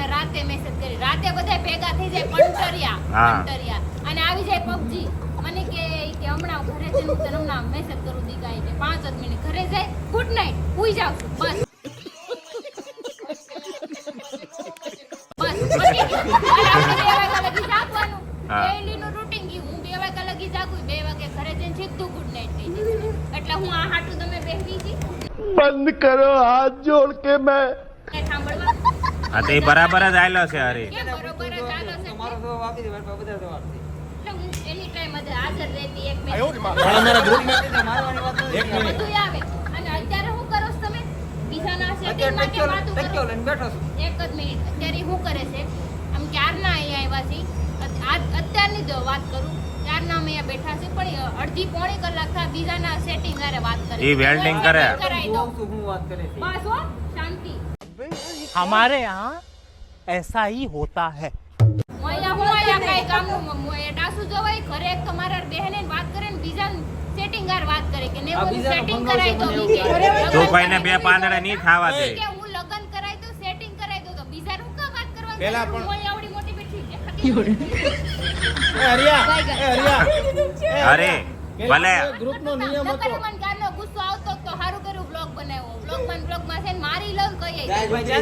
મને રાતે મેસેજ કરી. રાતે બધા ભેગા થઈ જાય પંટરિયા. પંટરિયા અને આવી જાય પબજી. મને કે કે હમણાં ઘરે જઈને હું તને હમણાં મેસેજ કરું દીકા કે પાંચ જ મિનિટ ઘરે જાય. ગુડ નાઇટ હુઈ જાવ છું. બસ. બંધ કરો હાથ જોડ કે બે હા તો એ બરાબર જ આયલો છે હરી. કેમ બરોબર જ હાલો છે? તમારો જવાબ આપી દે મારા બધા જવાબ છે એટલે હું એની ટાઈમ જ હાજર રહેતી એક મિનિટ. પણ અમારા ગ્રુપમાં મારવાની વાત નથી બધું આવે. અને અત્યારે હું કરો છો તમે? બીજાના સેટિંગ અત્યારે માટે વાતું ટચ્ચો કરો લઈને બેઠો છું. એક જ મિનિટ. અત્યારે હું કરે છે? આમ ક્યારના અહીંયા આવ્યા છે? અત- અત્યારની જ વાત કરું. ક્યારના અમે અહીંયા બેઠા છે? પણ અડધી પોણી કલાક થા બીજાના સેટિંગ વાત કરે. બસ હો. શાંતિ हमारे यहाँ ऐसा ही होता है મોયા મોયા કઈ કામનું મોયા ડાસુ જવાય ઘરે એક તો મારા બહેને વાત કરે ને બીજા સેટિંગ હાર વાત કરે કે ને આ હું બીજાનો સેટિંગ ભંગાર કરાઈ છે, દો મને ઈ એવું કે. લાગે. તું કોઈને બે પાંદડા નહીં ખાવા દે કે હું લગન કરાઈ દઉં સેટિંગ કરાઈ દઉં તો બીજા નું કા વાત કરવાની પહેલા હું પણ- અહીં આવડી મોટી બેઠી છે. એ હરિયા એ હરિયા અરે ભલે ગ્રુપનો નિયમ હતો નકર મને ગારનો ગુસ્સો આવતો તો સારું કર્યું બ્લોગ બનાવ્યો બ્લોગમાં બ્લોગમાં છે ને મારી લઉં કઈ આવી.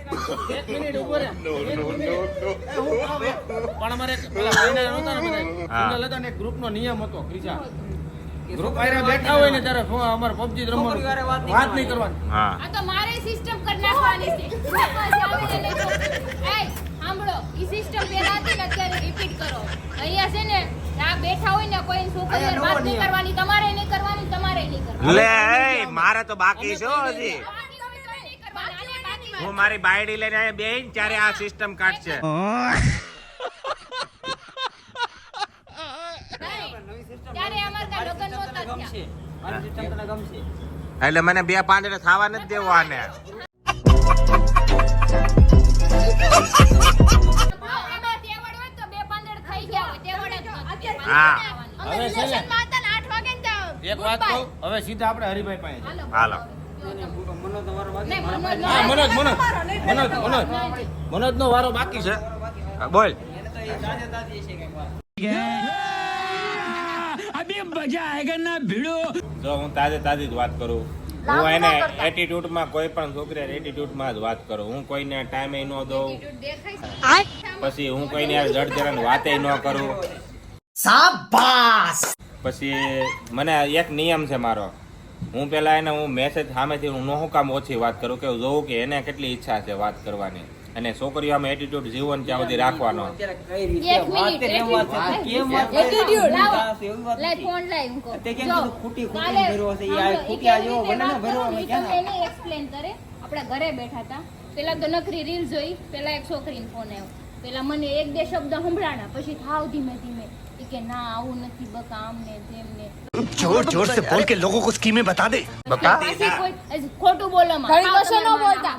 એક મિનિટ? પણ અમારે એક પેલા ભાઈના ને બધા હા. ને નિયમ હતો ગ્રુપ આયરા બેઠા હોય ને ત્યારે અમારે પબજી રમવાનું વાત નહીં કરવાની. આ તો મારે સિસ્ટમ કરી નાખવાની છે. બસ આવીને નહીં તો- એય, સાંભળો ઈ સિસ્ટમ પેલા હતી ને અત્યારે રિપીટ કરો. અહીંયા છે ને આ બેઠા હોય ને કોઈ છોકરી અહીંયા વાત નહીં કરવાની તમારે નહીં કરવાની તમારે નહીં કરવાની. લે મારે તો બાકી છે હજી. હું મારી બાયડી લઈને અહીંયા બેન ત્યારે આ સિસ્ટમ કાઢશે એટલે મને બે પાંદડે ખાવા નથી દેવું આને. હા. હવે છે ને? એક વાત કહું હવે સીધા આપણે હરિભાઈ પાસે હાલો. મનોજ નો. વારો બાકી છે. બોલ. એને તો એ તાજે તાજી છે કંઈક વાત. જો હું તાજે તાજી જ વાત કરું. હું એને એટીટ્યુડમાં કોઈ પણ છોકરી એટીટ્યુડમાં જ વાત કરું. હું કોઈને ટાઈમે ન દઉં. પછી હું કોઈને જડ વાતે ન કરું. પછી મને એક નિયમ છે મારો. હું પહેલાં એને હું મેસેજ સામેથી હું નો કામ ઓછી વાત કરું કે જોઉં કે એને કેટલી ઈચ્છા છે વાત કરવાની. અને છોકરીઓમાં એટીટ્યુડ જીવન ત્યાં સુધી રાખવાનો. આપણે ઘરે બેઠા હતા. પેલા તો નકરી રીલ જોઈ પેલા એક છોકરી ફોન આવ્યો પેલા મને એક બે શબ્દ સંભળાણા પછી થાવ ધીમે ધીમે. કે ના આવું નથી બકા આમ ને તેમ ને જોર જોર સે બોલ કે લોકો કો સ્કીમે બતા દે બકા ખોટું બોલો માં ઘણી વર્ષો ન બોલતા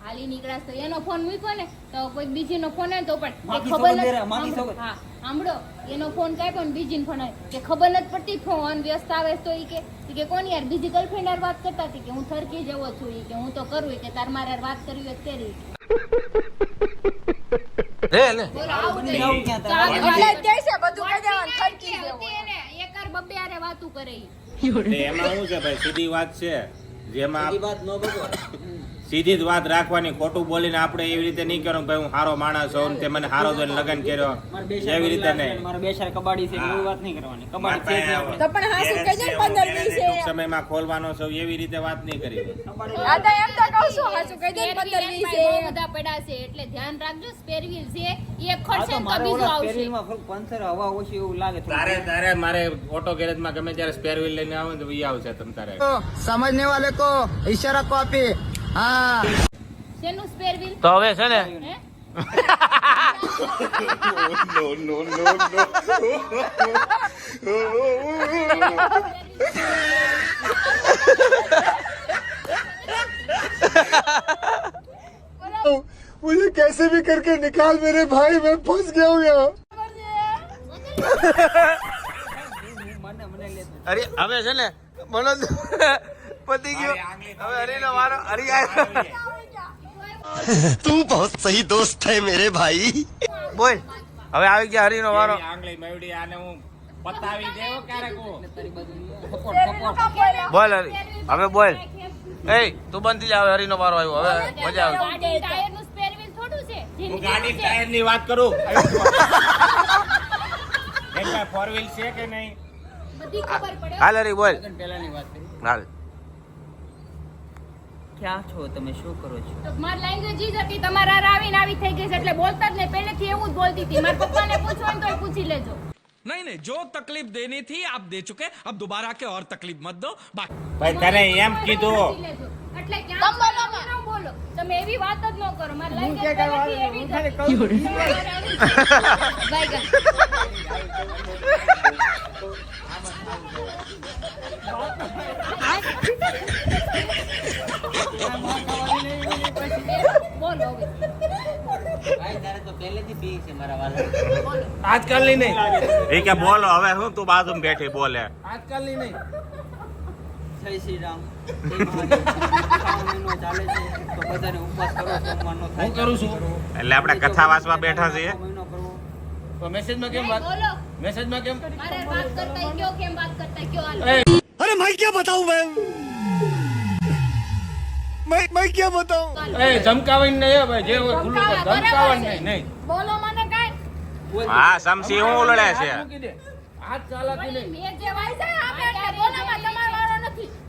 હાલી નીકળાશ તો એનો ફોન મૂક્યો ને તો કોઈ બીજી નો ફોન આવે તો પણ ખબર નથી. હા સાંભળો એનો ફોન કાપ્યો ને બીજી ફોન આવે કે ખબર નથી પડતી ફોન વ્યસ્ત આવે તો એ કે કે કોણ યાર બીજી ગર્લફ્રેન્ડ યાર વાત કરતા હતી કે હું થરકી જવો છું એ કે હું તો કરું કે તાર મારે વાત કરવી હોય કરી ઈ. એટલે એમાં શું છે ભાઈ સીધી વાત છે જેમાં બધી વાત ન બગો. સીધી જ વાત રાખવાની ખોટું બોલીને આપણે એવી રીતે નહીં કરવાનું ભાઈ હું સારો માણસ હોઉં તે મને સારો જોઈને લગ્ન કર્યો. એવી રીતે નહીં કબાડી છે એવી વાત નહીં ખોલવાનો છો એવી રીતે વાત નહીં કરી. એવું લાગે તારે તારે મારે ઓટો ગેરેજમાં ગમે ત્યારે સ્પેર લઈને આવે તો આવશે તમ તારે. સમજને વાલે કો ઈશારા કોપી हाँ શેનું સ્પેર વ્હીલ तो હવે છે ને હે मुझे कैसे भी करके निकाल मेरे भाई मैं फंस गया हूँ यहाँ અરે હવે છે ને મનોજ પતી ગયો. હવે હરીનો વારો હરી આવ્યો. તું બહુ સહી દોસ્ત થાય મેરે ભાઈ. બોલ. હવે આવી ગયા હરીનો વારો. આંગળી મેવડી આને હું પતાવી દેવો ક્યારેક બોલ હરી. હવે બોલ. એ તું બંધ જા હવે હરીનો વારો આવ્યો. હવે મજા આવી. હું ગાડી ટાયરની વાત કરું? ફોર વ્હીલ છે કે નહીં? હાલ હરી બોલ. હાલ. ક્યાં છો? તમે શું કરો છો? મારી લેંગ્વેજ જ હતી તમારા આવીને આવી થઈ ગઈ છે એટલે બોલતા જ નહીં. પહેલેથી એવું જ બોલતી હતી. મારા પપ્પાને પૂછવાનું તો પૂછી લેજો. નહીં નહીં જો તકલીફ દેની થી આપ દે ચુકે. અબ દોબારા કે ઓર તકલીફ મત દો. ભાઈ તને એમ કીધું. એટલે ક્યાં બોલો બોલો તમે એવી વાત જ ન કરો. મારે લઈ કે એવી ભાઈ ગા. Thank પહેલેથી પી છે મારા વાલા બોલો આજકાલની નહીં એ કે બોલો હવે હું તું બાજુ બેઠી બોલે આજકાલની નહીં જય શ્રી રામ જય મહાદેવ શ્રાવણ મહિનો ચાલે છે તો બધાને ઉપવાસ કરો સોમવારનો થાય હું કરું છું એટલે આપણે કથા વાંચવા બેઠા છીએ આખો મહિનો કરવો તો મેસેજમાં કેમ વાત બોલો મેસેજમાં કેમ મારે વાત કરતા ઈ કયો કેમ વાત કરતા કયો હાલો એ अरे मैं क्या बताऊँ मैं मैं मैं क्या बताऊँ એ ધમકાવાની નહીં હે ભાઈ જે હોય ખુલ્લું કર. બરાબર ધમકાવાની હા સમસી હું ઉલડે છે.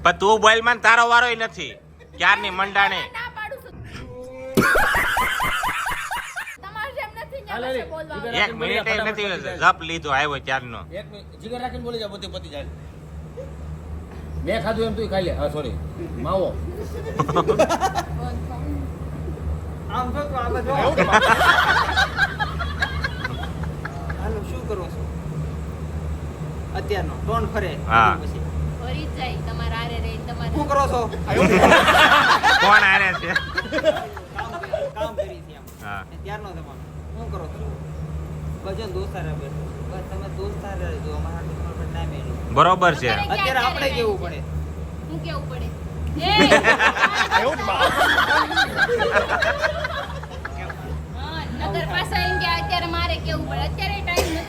પણ તું બોલમાં તારો વારો નથી. ક્યારની મંડાણી? એક મિનિટ નથી જપ લીધો આવ્યો ત્યારનો એક મિનિટ જીગર રાખીને બોલી જા પોતે પતી જાય. મેં ખાધું એમ તું ખાઈ લે. હા સોરી માવો. આમ તો હાલો શું કરો છો? અત્યારનો ટોન ફરે. હા. પછી. ફરી જાય તમારા આરે રહી તમારે શું કરો છો? કોણ આરે છે? કામ કરી- છે એમ. હા. અને ત્યારનો તમારો શું કરો છો? ભજન દોસ્તારા બેઠો બસ તમે દોસ્તારા રહેજો. અમારા તમારે પર ના મેળો બરોબર છે. અત્યારે આપણે કેવું પડે? શું કેવું પડે? હા, નગર પાસે કે અત્યારે મારે કેવું પડે? અત્યારે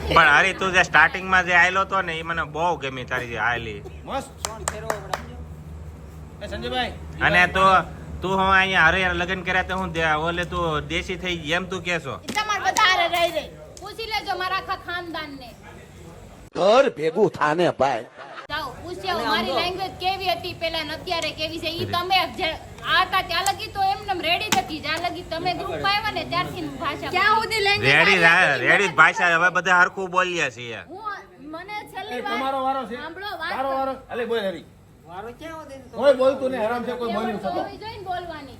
પણ હરી તું જે સ્ટાર્ટિંગમાં જે આયલો તો ને એ મને બહુ ગમી તારી જે આયલી. અને તો તું હું અહીંયા હરે લગ્ન કર્યા તો હું ઓલે તું દેશી થઈ ગઈ એમ તું કેસો તમારે વધારે રહી રહી. પૂછી લેજો મારા આખા ખાનદાન ને ઘર ભેગું થાને ભાઈ. જાઓ મારી લેંગ્વેજ કેવી હતી પેલા ને અત્યારે કેવી છે એ તમે આ હતા રેડી જ હતી જ્યાં લગી તમે ગ્રુપમાં આવ્યા ને ત્યારથી ભાષા ક્યાં સુધી રેડી રેડી ભાષા હવે બધા હરખું બોલીએ છીએ. હું મને છેલ્લી વાર તમારો વારો છે. સાંભળો વાત વારો. અલે બોલ હરી. વારો ક્યાં વધે કોઈ બોલતું નહીં આરામ છે કોઈ બોલ્યું તો બોલવાની.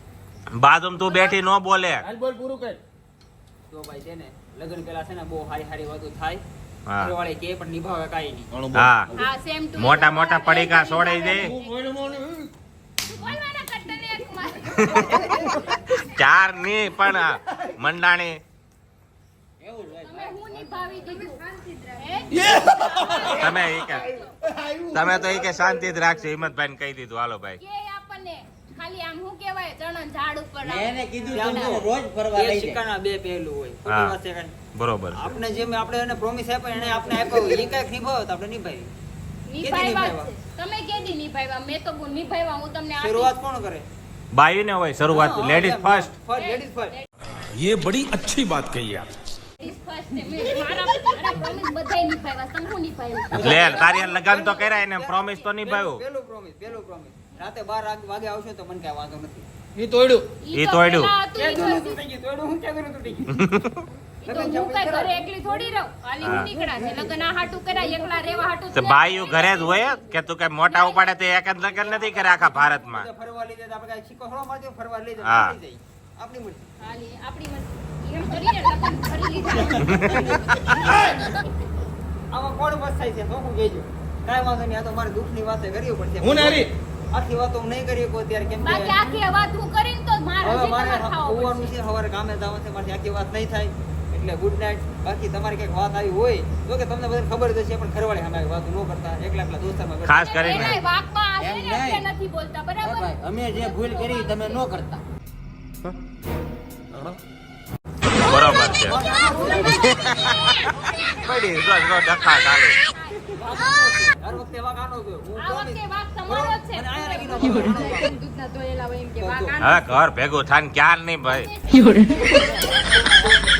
બેઠી ન બોલે. હાલ બોલ પૂરું કર. તો ભાઈ છે ને લગ્ન પેલા છે ને બહુ હારી હારી વાતો થાય. કે પણ નિભાવે કાંઈ નહીં. હા. હા સેમ ટુ મોટા મોટા પડીકા છોડાઈ દે. ચારની પણ મંડાણી. તમે? તમે કે તમે તો એ કે શાંતિ જ રાખશો હિંમતભાઈ ને કહી દીધું હાલો ભાઈ. ખાલી આમ હું કહેવાય ચણન ઝાડ ઉપર એને કીધું રોજ ફરવા લઈ સિક્કાના બે પહેલું હોય. બરોબર આપણે જેમ આપણે એને પ્રોમિસ આપ્યો એને આપણે આપ્યો હોય, એ કાંઈક નિભાવે તો આપણે નિભાવી નિભાવ્યા તમે કેદી નિભાવ્યા? મેં તો નિભાવ્યા હું તમને શરૂઆત કોણ કરે? બાયું ને હોય શરૂઆત ladies first first ladies first ये બડી अच्छी બાત કહી આપ Ladies first છે. મેં મારા મારા promise બધાય નિભાવ્યા તમે હું નિભાવ્યું લે તારી હારે લગન તો કર્યા એને પ્રોમિસ તો નિભાવ્યું પેલું પ્રોમિસ પેલું પ્રોમિસ રાતે બાર વાગે આવશો તો મને કાંઈ વાંધો નથી એ તોડ્યું ઈ ઈ તો તોડ્યું. પેલા હતું, ઈ ક્યાં તો- તૂટી ગયું? તોડ્યું હું ક્યાં કર્યું તૂટી ગયું? ઈ તો હું કઈ ઘરે એકલી થોડી રહું? ખાલી હું નીકળ્યા છે. લગ્ન આ હાટું કર્યા એકલા રેવા હાટું તો બાયું ઘરે જ હોય કે તું કઈ મોટા ઉપાડે તો એક જ લગન નથી કરે આખા ભારતમાં? ફરવા લઈ જાય તો આપણે કાંઈ સિક્કો થોડો મારજો, ફરવા લઈ જાય હા. આખી વાતો હું નહીં કરી કોઈ ત્યારે કેમ કે બાકી આખી વાત હું કરીને તો મારે હવે હજી મારે તમારે ખાવા હોવાનું પડશે. છે સવારે કામે જવાનું છે મારી આખી વાત નહીં થાય. એટલે ગુડ નાઇટ બાકી તમારી કંઈક વાત આવી હોય તો કે તમને બધાને ખબર જ હશે પણ ઘરવાળે સામે વાત ન કરતા. એકલા એકલા દોસ્તારમાં. ખાસ કરીને. વાંકમાં આવે ને એટલે નથી બોલતા બરાબર? અમે જે ભૂલ કરી તમે ન કરતા. બરાબર છે. પડી જો જો ડખા ચાલે હર વખતે વાંક આનો જ હું આ promise. તમારો જ છે. આયા લગી ન દૂધના ધોયેલા હોય એમ કે વાંક હવે ઘર ભેગું થાય ક્યાં નહીં ભાઈ?